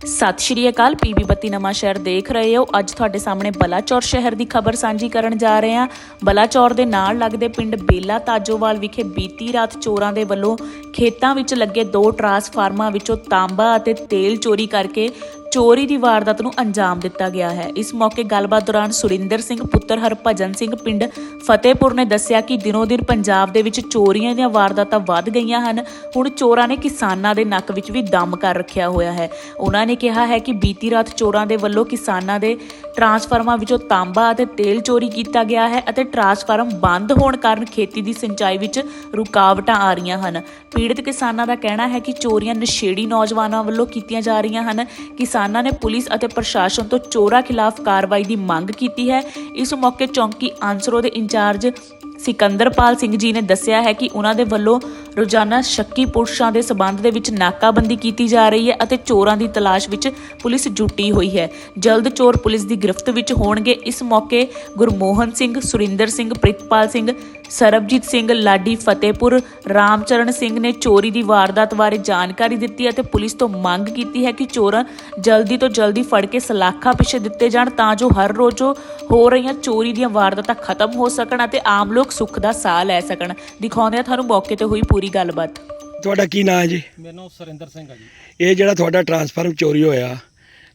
ਸਤਿ ਸ਼੍ਰੀ ਅਕਾਲ ਪੀਬੀ ਬੱਤੀ ਨਵਾਂ ਸ਼ਹਿਰ ਦੇਖ ਰਹੇ ਹੋ। ਅੱਜ ਤੁਹਾਡੇ ਸਾਹਮਣੇ ਬਲਾਚੌਰ ਸ਼ਹਿਰ ਦੀ ਖਬਰ ਸਾਂਝੀ ਕਰਨ ਜਾ ਰਹੇ ਹਾਂ। ਬਲਾਚੌਰ ਦੇ ਨਾਲ ਲੱਗਦੇ ਪਿੰਡ ਬੇਲਾ ਤਾਜੋਵਾਲ ਵਿਖੇ ਬੀਤੀ ਰਾਤ ਚੋਰਾਂ ਦੇ ਵੱਲੋਂ ਖੇਤਾਂ ਵਿੱਚ ਲੱਗੇ ਦੋ ਟਰਾਂਸਫਾਰਮਾਂ ਵਿੱਚੋਂ ਤਾਂਬਾ ਅਤੇ ਤੇਲ ਚੋਰੀ ਕਰਕੇ ਚੋਰੀ ਦੀ ਵਾਰਦਾਤ ਨੂੰ ਅੰਜਾਮ ਦਿੱਤਾ ਗਿਆ ਹੈ। ਇਸ ਮੌਕੇ ਗੱਲਬਾਤ ਦੌਰਾਨ ਸੁਰਿੰਦਰ ਸਿੰਘ, ਪੁੱਤਰ ਹਰਭਜਨ ਸਿੰਘ ਪਿੰਡ ਫਤਿਹਪੁਰ ਨੇ ਦੱਸਿਆ ਕਿ ਦਿਨੋ ਦਿਨ ਪੰਜਾਬ ਦੇ ਵਿੱਚ ਚੋਰੀਆਂ ਦੀਆਂ ਵਾਰਦਾਤਾਂ ਵੱਧ ਗਈਆਂ ਹਨ। ਹੁਣ ਚੋਰਾਂ ਨੇ ਕਿਸਾਨਾਂ ਦੇ ਨੱਕ ਵਿੱਚ ਵੀ ਦਮ ਕਰ ਰੱਖਿਆ ਹੋਇਆ ਹੈ। ਉਹਨਾਂ ਨੇ ਕਿਹਾ ਹੈ ਕਿ ਬੀਤੀ ਰਾਤ ਚੋਰਾਂ ਦੇ ਵੱਲੋਂ ਕਿਸਾਨਾਂ ਦੇ ਟਰਾਂਸਫਾਰਮਾਂ ਵਿੱਚੋਂ ਤਾਂਬਾ ਅਤੇ ਤੇਲ ਚੋਰੀ ਕੀਤਾ ਗਿਆ ਹੈ ਅਤੇ ਟਰਾਂਸਫਾਰਮ ਬੰਦ ਹੋਣ ਕਾਰਨ ਖੇਤੀ ਦੀ ਸਿੰਚਾਈ ਵਿੱਚ ਰੁਕਾਵਟਾਂ ਆ ਰਹੀਆਂ ਹਨ। ਪੀੜਤ ਕਿਸਾਨਾਂ ਦਾ ਕਹਿਣਾ ਹੈ ਕਿ ਚੋਰੀਆਂ ਨਸ਼ੇੜੀ ਨੌਜਵਾਨਾਂ ਵੱਲੋਂ ਕੀਤੀਆਂ ਜਾ ਰਹੀਆਂ ਹਨ। ਕਿਸਾਨਾਂ ਨੇ ਪੁਲਿਸ ਅਤੇ ਪ੍ਰਸ਼ਾਸਨ ਤੋਂ ਚੋਰਾਂ ਖਿਲਾਫ ਕਾਰਵਾਈ ਦੀ ਮੰਗ ਕੀਤੀ ਹੈ। ਇਸ ਮੌਕੇ ਚੌਂਕੀ ਆਂਸਰੋ ਦੇ ਇੰਚਾਰਜ ਸਿਕੰਦਰਪਾਲ ਸਿੰਘ ਜੀ ਨੇ ਦੱਸਿਆ ਹੈ ਕਿ ਉਹਨਾਂ ਦੇ ਵੱਲੋਂ ਰੋਜ਼ਾਨਾ ਸ਼ੱਕੀ ਪੁਰਸ਼ਾਂ ਦੇ ਸਬੰਧ ਦੇ ਵਿੱਚ ਨਾਕਾਬੰਦੀ ਕੀਤੀ ਜਾ ਰਹੀ ਹੈ ਅਤੇ ਚੋਰਾਂ ਦੀ ਤਲਾਸ਼ ਵਿੱਚ ਪੁਲਿਸ ਜੁਟੀ ਹੋਈ ਹੈ। ਜਲਦ ਚੋਰ ਪੁਲਿਸ ਦੀ ਗ੍ਰਿਫਤ ਵਿੱਚ ਹੋਣਗੇ। ਇਸ ਮੌਕੇ ਗੁਰਮੋਹਨ ਸਿੰਘ, ਸੁਰਿੰਦਰ ਸਿੰਘ, ਪ੍ਰਿਤਪਾਲ ਸਿੰਘ ਸਰਬਜੀਤ ਸਿੰਘ ਲਾਡੀ ਫਤਿਹਪੁਰ ਰਾਮਚਰਨ ਸਿੰਘ ਨੇ ਚੋਰੀ ਦੀ ਵਾਰਦਾਤ ਬਾਰੇ ਜਾਣਕਾਰੀ ਦਿੱਤੀ ਅਤੇ ਪੁਲਿਸ ਤੋਂ ਮੰਗ ਕੀਤੀ ਹੈ ਕਿ ਚੋਰਾਂ ਜਲਦੀ ਤੋਂ ਜਲਦੀ ਫੜ ਕੇ ਸਲਾਖਾਂ ਪਿੱਛੇ ਦਿੱਤੇ ਜਾਣ ਤਾਂ ਜੋ ਹਰ ਰੋਜ਼ ਹੋ ਰਹੀਆਂ ਚੋਰੀ ਦੀਆਂ ਵਾਰਦਾਤਾਂ ਖਤਮ ਹੋ ਸਕਣ ਅਤੇ ਆਮ ਲੋਕ ਸੁੱਖ ਦਾ ਸਾਹ ਲੈ ਸਕਣ। ਦਿਖਾਉਂਦੇ ਆ ਤੁਹਾਨੂੰ ਮੌਕੇ ਤੇ ਹੋਈ ਪੂਰੀ ਗੱਲਬਾਤ। ਤੁਹਾਡਾ ਕੀ ਨਾਮ ਹੈ ਜੀ? ਮੈਨੂੰ ਸੁਰਿੰਦਰ ਸਿੰਘ ਆ ਜੀ। ਇਹ ਜਿਹੜਾ ਤੁਹਾਡਾ ਟਰਾਂਸਫਾਰਮ ਚੋਰੀ ਹੋਇਆ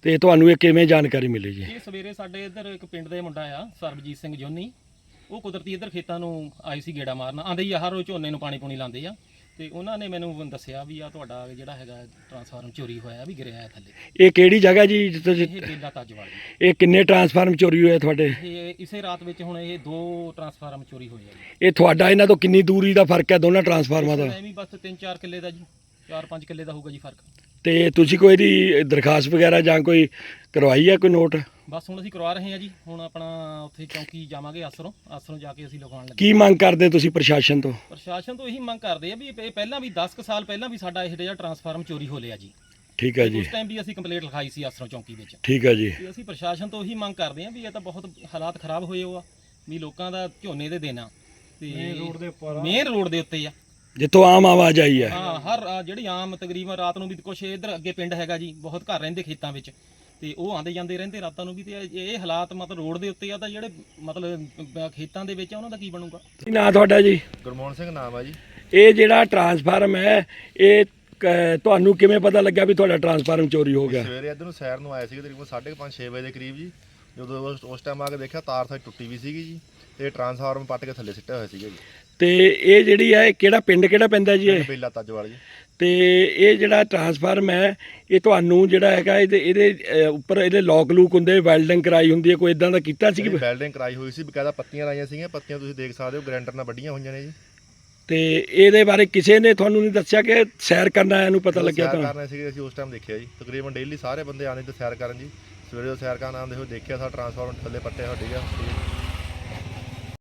ਤੇ ਤੁਹਾਨੂੰ ਇਹ ਕਿਵੇਂ ਜਾਣਕਾਰੀ ਮਿਲੀ ਜੀ? ਇਹ ਸਵੇਰੇ ਸਾਡੇ ਇੱਧਰ ਇੱਕ ਪਿੰਡ ਦੇ ਮੁੰਡਾ ਆ ਸਰਬਜੀਤ ਸਿੰਘ ਜੋਨੀ। ਉਹ ਕੁਦਰਤੀ ਇੱਧਰ ਖੇਤਾਂ ਨੂੰ ਆਈ ਸੀ ਗੇੜਾ ਮਾਰਨ। ਆਂਦੇ ਹੀ ਆ, ਹਰ ਰੋਜ਼ ਝੋਨੇ ਨੂੰ ਪਾਣੀ ਪੂਣੀ ਲਾਉਂਦੇ ਆ। ਤੇ ਉਹਨਾਂ ਨੇ ਮੈਨੂੰ ਦੱਸਿਆ ਵੀ ਆ ਤੁਹਾਡਾ ਜਿਹੜਾ ਹੈਗਾ ਟਰਾਂਸਫਾਰਮ ਚੋਰੀ ਹੋਇਆ ਵੀ ਗਿਰਿਆ ਹੈ ਥੱਲੇ। ਇਹ ਕਿਹੜੀ ਜਗ੍ਹਾ ਜੀ ਜਿੱਥੇ ਇਹ ਬੇਲਾ ਤਾਜਵਾਲ ਇਹ ਕਿੰਨੇ ਟਰਾਂਸਫਾਰਮ ਚੋਰੀ ਹੋਏ ਤੁਹਾਡੇ? ਇਹ ਇਸੇ ਰਾਤ ਵਿੱਚ ਹੁਣ ਇਹ ਦੋ ਟਰਾਂਸਫਾਰਮ ਚੋਰੀ ਹੋਏ ਆ ਜੀ। ਇਹ ਤੁਹਾਡਾ ਇਹਨਾਂ ਤੋਂ ਕਿੰਨੀ ਦੂਰੀ ਦਾ ਫ਼ਰਕ ਹੈ ਦੋਨਾਂ ਟਰਾਂਸਫਾਰਮਾਂ ਦਾ? ਐਵੇਂ ਹੀ ਬਸ 3-4 ਕਿੱਲੇ ਦਾ ਜੀ 4-5 ਕਿੱਲੇ ਦਾ ਹੋਊਗਾ ਜੀ ਫ਼ਰਕ। ਤੇ ਤੁਸੀਂ ਕੋਈ ਇਹਦੀ ਦਰਖਾਸਤ ਵਗੈਰਾ ਜਾਂ ਕੋਈ ਕਰਵਾਈ ਹੈ ਕੋਈ ਨੋਟ ਬਸ ਹੁਣ ਅਸੀਂ ਕਰਵਾ ਰਹੇ ਹਾਂ ਜੀ ਹੁਣ ਆਪਣਾ ਉੱਥੇ ਚੌਂਕੀ ਜਾਵਾਂਗੇ ਆਸਰੋਂ ਆਸਰੋਂ ਜਾ ਕੇ ਅਸੀਂ ਲਿਖਾਉਣ ਲੱਗੇ। ਕੀ ਮੰਗ ਕਰਦੇ ਤੁਸੀਂ ਪ੍ਰਸ਼ਾਸਨ ਤੋਂ? ਪ੍ਰਸ਼ਾਸਨ ਤੋਂ ਇਹੀ ਮੰਗ ਕਰਦੇ ਆ ਵੀ ਇਹ ਪਹਿਲਾਂ ਵੀ 10 ਕੁ ਸਾਲ ਪਹਿਲਾਂ ਵੀ ਸਾਡਾ ਇਹ ਜਿਹੜਾ ਟਰਾਂਸਫਾਰਮ ਚੋਰੀ ਹੋ ਲਿਆ ਜੀ। ਠੀਕ ਹੈ ਜੀ। ਉਸ ਟਾਈਮ ਵੀ ਅਸੀਂ ਕੰਪਲੇਂਟ ਲਿਖਾਈ ਸੀ ਆਸਰੋਂ ਚੌਂਕੀ ਵਿੱਚ। ਠੀਕ ਹੈ ਜੀ। ਤੇ ਅਸੀਂ ਪ੍ਰਸ਼ਾਸਨ ਤੋਂ ਇਹੀ ਮੰਗ ਕਰਦੇ ਆ ਵੀ ਇਹ ਤਾਂ ਬਹੁਤ ਹਾਲਾਤ ਖਰਾਬ ਹੋਏ ਹੋ ਆ ਵੀ ਲੋਕਾਂ ਦਾ ਝੋਨੇ ਦੇ ਦੇਣਾ। ਤੇ ਮੇਨ ਰੋਡ ਦੇ ਉੱਪਰ ਮੇਨ ਰੋਡ ਦੇ ਉੱਤੇ ਆ। ਜਿੱਥੋਂ ਆਮ ਆਵਾਜ਼ ਆਈ ਹੈ। ਹਾਂ ਹਰ ਜਿਹੜੀ ਆਮ ਤਕਰੀਬਨ ਰਾਤ ਨੂੰ ਵੀ ਕੁਛ ਇਧਰ ਅੱਗੇ ਪਿੰਡ ਹੈਗਾ ਜੀ ਬਹੁਤ ਘਰ ਰਹਿੰਦੇ ਖੇਤਾਂ ਵਿੱਚ। ਤੇ ਉਹ ਆਂਦੇ ਜਾਂਦੇ ਰਹਿੰਦੇ ਰਾਤਾਂ ਨੂੰ ਵੀ ਤੇ ਇਹ ਇਹ ਹਾਲਾਤ ਮਤਲਬ ਰੋਡ ਦੇ ਉੱਤੇ ਆ ਤਾਂ ਜਿਹੜੇ ਮਤਲਬ ਅਹ ਖੇਤਾਂ ਦੇ ਵਿੱਚ ਆ ਉਹਨਾਂ ਦਾ ਕੀ ਬਣੂਗਾ? ਕੀ ਨਾਂ ਤੁਹਾਡਾ ਜੀ? ਗੁਰਮੋਹਨ ਸਿੰਘ ਨਾਮ ਆ ਜੀ। ਇਹ ਜਿਹੜਾ ਟਰਾਂਸਫਾਰਮ ਹੈ ਇਹ ਕ- ਤੁਹਾਨੂੰ ਕਿਵੇਂ ਪਤਾ ਲੱਗਿਆ ਵੀ ਤੁਹਾਡਾ ਟਰਾਂਸਫਾਰਮ ਚੋਰੀ ਹੋ ਗਿਆ? ਸਵੇਰੇ ਇੱਧਰ ਨੂੰ ਸੈਰ ਨੂੰ ਆਏ ਸੀਗੇ ਤਕਰੀਬਨ 5:30 6 ਵਜੇ ਦੇ ਕਰੀਬ ਜੀ। ਜਦੋਂ ਉਸ- ਉਸ ਟਾਈਮ ਆ ਕੇ ਦੇਖਿਆ ਤਾਰ ਸਾਡੀ ਟੁੱਟੀ ਵੀ ਸੀਗੀ ਜੀ ਤੇ ਟਰਾਂਸਫਾਰਮ ਪੱਟ ਕੇ ਥੱਲੇ ਸਿੱਟਿਆ ਹੋਇਆ ਸੀਗਾ ਜੀ। ਤੇ ਇਹ ਜਿਹੜੀ ਹੈ ਇਹ ਕਿਹੜਾ ਪਿੰਡ ਕਿਹੜਾ ਪੈਂਦਾ ਜੀ ਇਹ? ਬੇਲਾ ਤਾਜਵਾਲ ਜੀ। ਤੇ ਇਹ ਜਿਹੜਾ ਟਰਾਂਸਫਾਰਮ ਹੈ ਇਹ ਤੁਹਾਨੂੰ ਜਿਹੜਾ ਹੈਗਾ ਇਹਦੇ ਇਹਦੇ ਉੱਪਰ ਇਹਦੇ ਲੋਕ ਲੂਕ ਹੁੰਦੇ ਵੈਲਡਿੰਗ ਕਰਾਈ ਹੁੰਦੀ ਹੈ ਕੋਈ ਇਦਾਂ ਦਾ ਕੀਤਾ ਸੀ ਜਿਹੜੀ ਵੈਲਡਿੰਗ ਕਰਾਈ ਹੋਈ ਸੀ ਬਕਾਇਦਾ ਪੱਤੀਆਂ ਲਾਈਆਂ ਸੀਗੀਆਂ ਪੱਤੀਆਂ ਤੁਸੀਂ ਦੇਖ ਸਕਦੇ ਹੋ ਗ੍ਰੈਂਡਰ ਨਾਲ ਵੱਡੀਆਂ ਹੋਈਆਂ ਨੇ ਜੀ। ਤੇ ਇਹਦੇ ਬਾਰੇ ਕਿਸੇ ਨੇ ਤੁਹਾਨੂੰ ਨਹੀਂ ਦੱਸਿਆ ਕਿ ਸੈਰ ਕਰਨ ਆਇਆ ਨੂੰ ਪਤਾ ਲੱਗਿਆ ਸੈਰ ਤਾਂ? ਕਰਨੇ ਸੀਗੇ ਅਸੀਂ ਉਸ ਟਾਈਮ ਦੇਖਿਆ ਜੀ। ਤਕਰੀਬਨ ਡੇਲੀ ਸਾਰੇ ਬੰਦੇ ਆਉਂਦੇ ਤੇ ਸੈਰ ਕਰਨ ਜੀ। ਸਵੇਰੇ ਸੈਰ ਕਰਨ ਆਉਂਦੇ ਹੋਏ ਦੇਖਿਆ ਸਾਡਾ ਟਰਾਂਸਫਾਰਮ ਥੱਲੇ ਪੱਟਿਆ ਹੋਇਆ ਸੀਗਾ